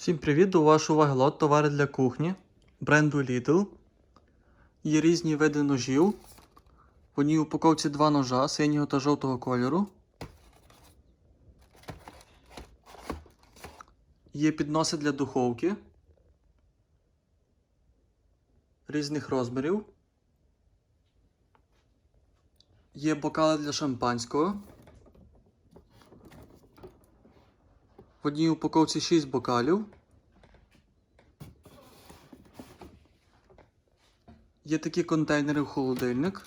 Всім привіт! До вашої уваги лот товари для кухні бренду Lidl. Є різні види ножів. В одній упаковці два ножа синього та жовтого кольору. Є підноси для духовки різних розмірів. Є бокали для шампанського. В одній упаковці 6 бокалів. Є такі контейнери в холодильник.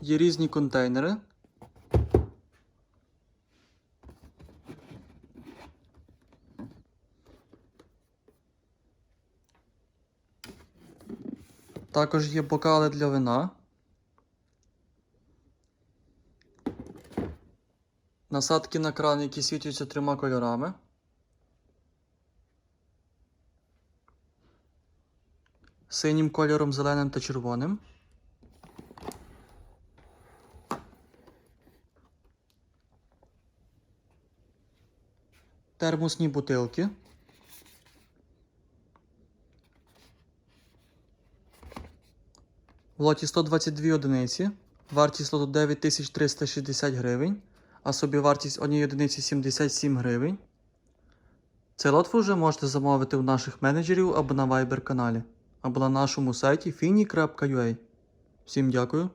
Є різні контейнери. Також є бокали для вина. Насадки на кран, які світяться трьома кольорами. Синім кольором, зеленим та червоним. Термосні бутилки. В лоті 122 одиниці. Вартість лоту 9360 гривень, а собівартість однієї одиниці 77 гривень. Цей лот ви вже можете замовити у наших менеджерів або на Viber каналі, або на нашому сайті fini.ua. Всім дякую.